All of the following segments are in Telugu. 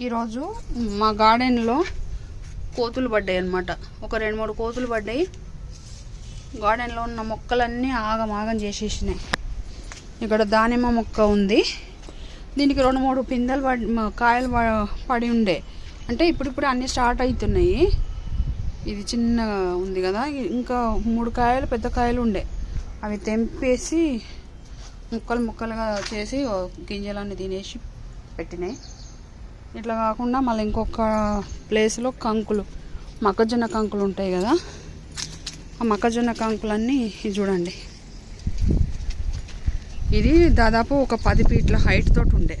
ఈరోజు మా గార్డెన్లో కోతులు పడ్డాయి అనమాట ఒక రెండు మూడు కోతులు పడ్డాయి. గార్డెన్లో ఉన్న మొక్కలన్నీ ఆగమాగం చేసేసినాయి. ఇక్కడ దానిమ్మ మొక్క ఉంది. దీనికి రెండు మూడు పిందెలు పడి కాయలు ప- పడి ఉండే. అంటే ఇప్పుడిప్పుడు అన్నీ స్టార్ట్ అవుతున్నాయి ఇది చిన్న ఉంది కదా. ఇంకా మూడు కాయలు పెద్ద కాయలు ఉండే. అవి తెంపేసి ముక్కలు ముక్కలుగా చేసి గింజలన్నీ తినేసి పెట్టినాయి. ఇట్లా కాకుండా మళ్ళీ ఇంకొక ప్లేస్లో కంకులు. మొక్కజొన్న కంకులు ఉంటాయి కదా? ఆ మొక్కజొన్న కంకులన్నీ ఇది చూడండి. ఇది దాదాపు ఒక పది ఫీట్ల హైట్ తోటి ఉండే.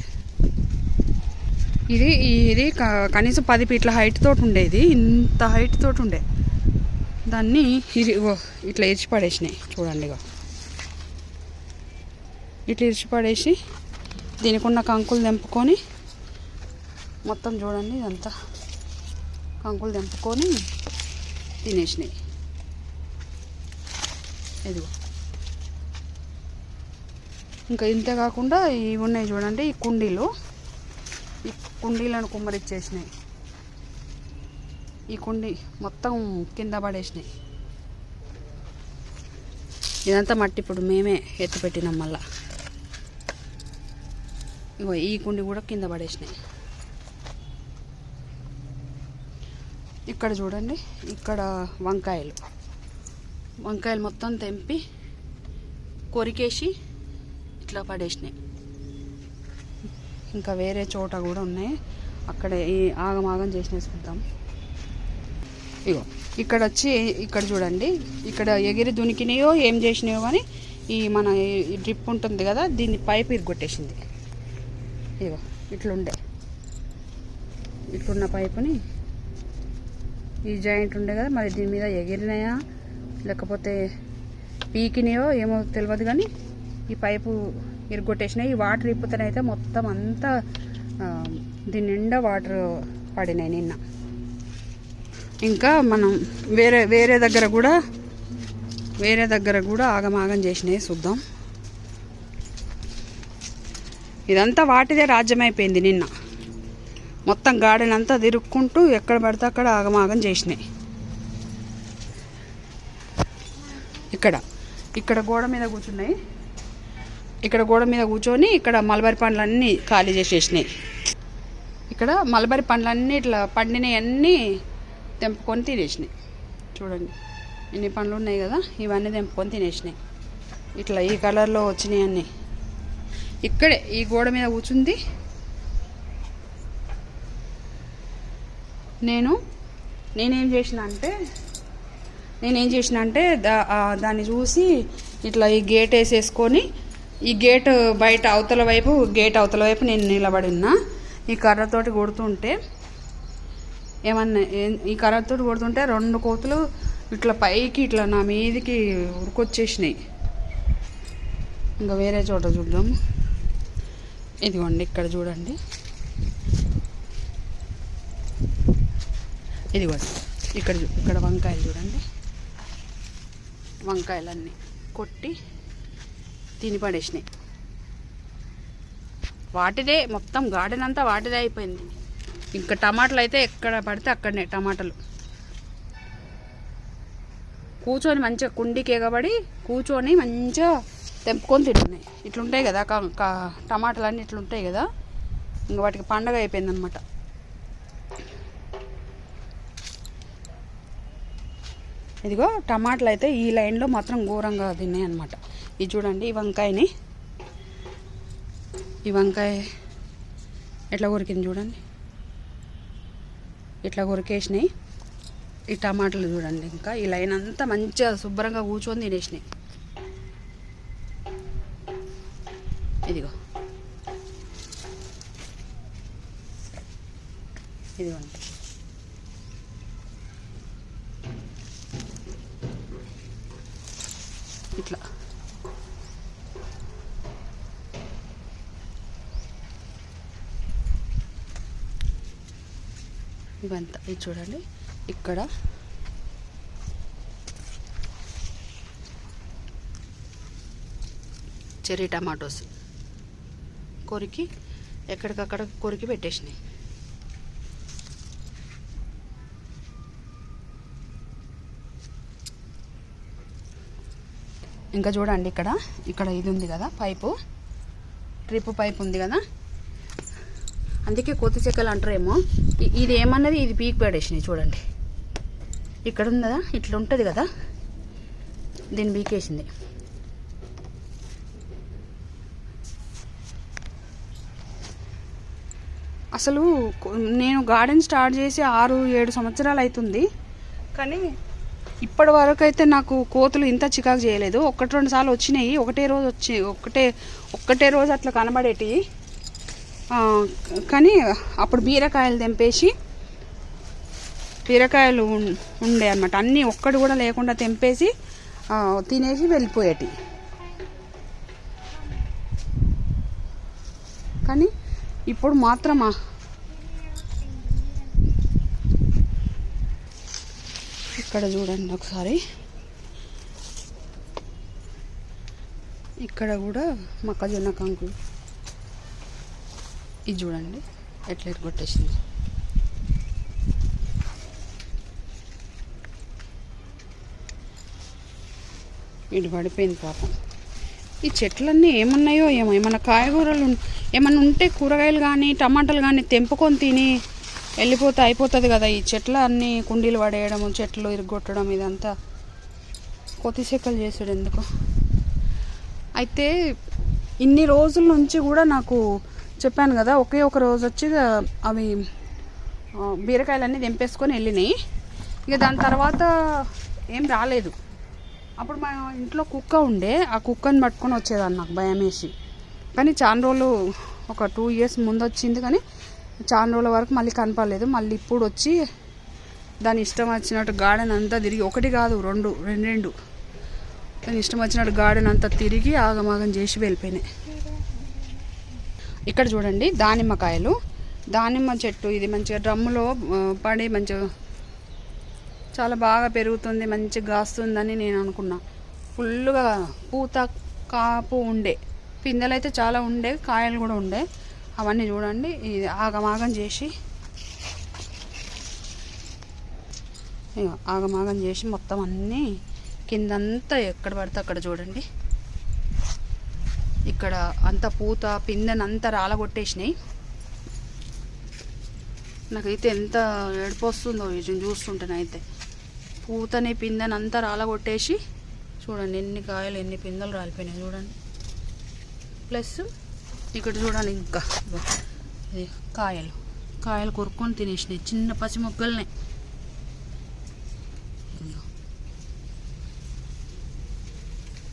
ఇది ఇది కనీసం పది ఫీట్ల హైట్ తోటి ఉండేది ఇంత హైట్ తోటి ఉండే. దాన్ని ఇది ఇట్లా ఇరిచి పడేసినాయి. చూడండి ఇట్లా ఇరిచి పడేసి దీనికి ఉన్న కంకులు తెంపుకొని మొత్తం చూడండి ఇదంతా. కంకులు తెంపుకొని తినేసినాయి ఇదిగో. ఇంకా ఇంతే కాకుండా ఇవి ఉన్నాయి చూడండి ఈ కుండీలు. ఈ కుండీలను కుమ్మరిచ్చేసినాయి ఈ కుండీ మొత్తం కింద పడేసినాయి ఇదంతా మట్టి ఇప్పుడు మేమే ఎత్తిపెట్టినాం మళ్ళా. ఇగో ఈ కుండి కూడా కింద పడేసినాయి ఇక్కడ చూడండి ఇక్కడ వంకాయలు. వంకాయలు మొత్తం తెంపి కొరికేసి ఇట్లా పడేసినాయి. ఇంకా వేరే చోట కూడా ఉన్నాయి. అక్కడ ఈ ఆగం ఆగం ఇగో ఇక్కడ వచ్చి ఇక్కడ చూడండి. ఇక్కడ ఎగిరి దునికినాయో ఏం చేసినాయో కానీ ఈ మన ఈ డ్రిప్ ఉంటుంది కదా దీన్ని పైప్ ఇరుగొట్టేసింది. ఇగో ఇట్లుండే. ఇట్లున్న పైపుని ఈ జాయింట్ ఉండే కదా మరి దీని మీద ఎగిరినాయా? లేకపోతే పీకినాయో ఏమో తెలియదు కానీ ఈ పైపు ఇరుగొట్టేసినాయి. ఈ వాటర్ ఇప్పుతనైతే మొత్తం అంతా దీని నిండా వాటర్ పడినాయి నిన్న. ఇంకా మనం వేరే వేరే దగ్గర కూడా వేరే దగ్గర కూడా ఆగమాగం చేసినాయి చూద్దాం. ఇదంతా వాటిదే రాజ్యమైపోయింది నిన్న. మొత్తం గార్డెన్ అంతా తిరుక్కుంటూ ఎక్కడ పడితే అక్కడ ఆగమాగం చేసినాయి. ఇక్కడ ఇక్కడ గోడ మీద కూర్చున్నాయి. ఇక్కడ గోడ మీద కూర్చొని ఇక్కడ మలబరి పండ్లన్నీ ఖాళీ చేసేసినాయి. ఇక్కడ మలబరి పండ్లన్నీ ఇట్లా పండినవి అన్నీ తెంపుకొని తినేసినాయి. చూడండి ఎన్ని పండ్లు ఉన్నాయి కదా ఇవన్నీ తెంపుకొని తినేసినాయి. ఇట్లా ఈ కలర్లో వచ్చినాయి అన్నీ. ఇక్కడే ఈ గోడ మీద కూర్చుంది నేను నేనేం చేసిన అంటే నేనేం చేసిన అంటే దా దాన్ని చూసి ఇట్లా ఈ గేట్ వేసేసుకొని ఈ గేట్ బయట అవతల వైపు గేట్ అవతల వైపు నేను నిలబడి ఉన్నా ఈ కర్రతోటి కొడుతుంటే ఏమన్నా ఈ కర్రతోటి కొడుతుంటే రెండు కోతులు ఇట్లా పైకి ఇట్లా నా మీదికి ఉరికొచ్చేసినాయి. ఇంకా వేరే చోట చూద్దాం. ఇదిగోండి ఇక్కడ చూడండి. ఇదిగో ఇక్కడ ఇక్కడ వంకాయలు చూడండి. వంకాయలన్నీ కొట్టి తిని పడేసినాయి. వాటిదే మొత్తం గార్డెన్ అంతా వాటిదే అయిపోయింది. ఇంకా టమాటాలు అయితే ఎక్కడ పడితే అక్కడనే టమాటాలు. కూర్చొని మంచిగా కుండీకి ఎగబడి కూర్చొని మంచిగా తెంపుకొని తింటున్నాయి. ఇట్లుంటాయి కదా క- టమాటాలు అన్నీ ఇట్లుంటాయి కదా. ఇంకా వాటికి పండగ అయిపోయింది ఇదిగో టమాటాలు అయితే ఈ లైన్లో మాత్రం ఘోరంగా తిన్నాయి అనమాట ఇది చూడండి ఈ వంకాయని. ఈ వంకాయ ఎట్లా కొరికింది చూడండి. ఇట్లా కొరికేసినాయి. ఈ టమాటాలు చూడండి ఇంకా. ఈ లైన్ అంతా మంచిగా శుభ్రంగా కూర్చొని తినేసినాయి. ఇదిగో. ఇదిగోండి. ఇవంతా ఇది చూడండి. ఇక్కడ చెర్రీ టమాటోస్ కొరికి ఎక్కడికక్కడ కొరికి పెట్టేసినాయి. ఇంకా చూడండి ఇక్కడ ఇక్కడ ఇది ఉంది కదా పైపు. ట్రిప్ పైప్ ఉంది కదా? అందుకే కోతి చెక్కలు అంటారేమో. ఇది ఏమన్నది? ఇది పీక్ పడేసినాయి చూడండి. ఇక్కడ ఉంది కదా ఇట్లా ఉంటుంది కదా? దీన్ని పీకేసింది. అసలు నేను గార్డెన్ స్టార్ట్ చేసి ఆరు ఏడు సంవత్సరాలు అవుతుంది కానీ ఇప్పటి వరకు అయితే నాకు కోతులు ఇంత చికాకు చేయలేదు. ఒకటి రెండు సార్లు వచ్చినాయి. ఒకటే రోజు వచ్చి ఒకటే ఒక్కటే రోజు అట్లా కనబడేటివి కానీ అప్పుడు బీరకాయలు తెంపేసి బీరకాయలు ఉం- ఉండే అనమాట అన్నీ ఒక్కటి కూడా లేకుండా తెంపేసి తినేసి వెళ్ళిపోయేటి. కానీ ఇప్పుడు మాత్రమా? ఇక్కడ చూడండి ఒకసారి. ఇక్కడ కూడా మొక్కజొన్న కంకులు ఇది చూడండి. ఎట్లా ఎట్లా కొట్టేసింది ఇటు పడిపోయింది పాపం. ఈ చెట్లన్నీ ఏమున్నాయో ఏమో ఏమన్నా కాయగూరలు ఏమైనా ఏమన్నా ఉంటే కూరగాయలు కానీ టమాటాలు కానీ తెంపుకొని తిని వెళ్ళిపోతే అయిపోతుంది కదా ఈ చెట్ల అన్నీ కుండీలు పడేయడం చెట్లు ఇరుగొట్టడం ఇదంతా. కొత్త చెక్కలు చేసుడు ఎందుకు. అయితే ఇన్ని రోజుల నుంచి కూడా నాకు చెప్పాను కదా ఒకే ఒక రోజు వచ్చి అవి బీరకాయలన్నీ దింపేసుకొని వెళ్ళినాయి. ఇక దాని తర్వాత ఏం రాలేదు. అప్పుడు మా ఇంట్లో కుక్క ఉండే ఆ కుక్కని పట్టుకొని వచ్చేదాన్ని నాకు భయం వేసి కానీ చాలా రోజులు ఒక టూ ఇయర్స్ ముందు వచ్చింది కానీ చాలా రోజుల వరకు మళ్ళీ కనపడలేదు. మళ్ళీ ఇప్పుడు వచ్చి దాని ఇష్టం వచ్చినట్టు గార్డెన్ అంతా తిరిగి ఒకటి కాదు రెండు రెండు రెండు. దాని ఇష్టం వచ్చినట్టు గార్డెన్ అంతా తిరిగి ఆగమాగం చేసి వెళ్ళిపోయినాయి. ఇక్కడ చూడండి దానిమ్మకాయలు దానిమ్మ చెట్టు ఇది మంచిగా డ్రమ్ములో పడి మంచిగా చాలా బాగా పెరుగుతుంది మంచిగా కాస్తుందని నేను అనుకున్నా. ఫుల్గా పూత కాపు ఉండే. పిందెలు అయితే చాలా ఉండే కాయలు కూడా ఉండే. అవన్నీ చూడండి ఇది ఆగమాగం చేసి ఆగమాగం చేసి మొత్తం అన్నీ కిందంతా ఎక్కడ పడితే అక్కడ చూడండి. ఇక్కడ అంత పూత పిందెనంతా రాలగొట్టేసినాయి. నాకైతే ఎంత ఏడుపు వస్తుందో చూస్తుంటేనైతే పూతని పిందెని అంతా రాలగొట్టేసి చూడండి ఎన్ని కాయలు ఎన్ని పిందెలు రాలిపోయినాయి చూడండి. ప్లస్ ఇక్కడ చూడండి ఇంకా ఇది కాయలు. కాయలు కొరుక్కొని తినేసినాయి చిన్న పచ్చి మొక్కల్ని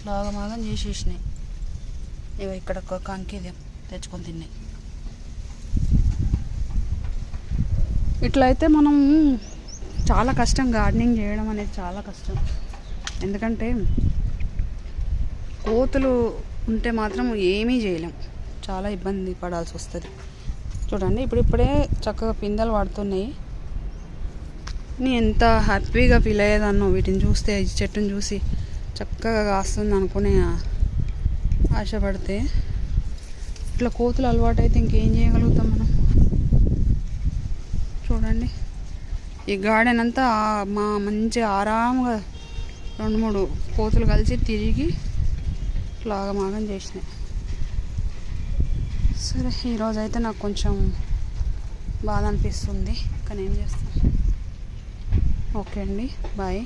లాగమాగం చేసేసినాయి. ఇవి ఇక్కడ ఒక కంకి తెచ్చుకొని తిన్నాయి ఇట్లయితే మనం చాలా కష్టం గార్డెనింగ్ చేయడం అనేది చాలా కష్టం. ఎందుకంటే కోతులు ఉంటే మాత్రం ఏమీ చేయలేం. చాలా ఇబ్బంది పడాల్సి వస్తుంది. చూడండి ఇప్పుడు ఇప్పుడే చక్కగా పిందెలు పడుతున్నాయి నేను ఎంత హ్యాపీగా ఫీల్ అయ్యేదాన్నో వీటిని చూస్తే ఈ చెట్టుని చూసి చక్కగా కాస్తుంది అనుకునే ఆశపడితే ఇట్లా కోతులు అలవాటు అయితే ఇంకేం చేయగలుగుతాం మనం? చూడండి. ఈ గార్డెన్ అంతా మా మంచి ఆరాముగా రెండు మూడు కోతులు కలిసి తిరిగి లాగమాగం చేసినాయి. సరే ఈరోజు అయితే నాకు కొంచెం బాధ అనిపిస్తుంది. కానీ ఏం చేస్తాను ఓకే అండి. బాయ్.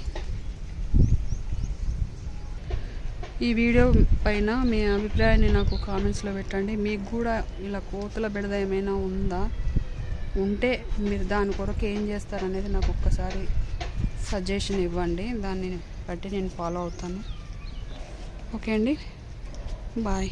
ఈ వీడియో పైన మీ అభిప్రాయాన్ని నాకు కామెంట్స్లో పెట్టండి. మీకు కూడా ఇలా కోతుల బిడద ఏమైనా ఉందా? ఉంటే మీరు దాని కొరకు ఏం చేస్తారనేది నాకు ఒక్కసారి సజెషన్ ఇవ్వండి. దాన్ని బట్టి నేను ఫాలో అవుతాను. ఓకే అండి? బాయ్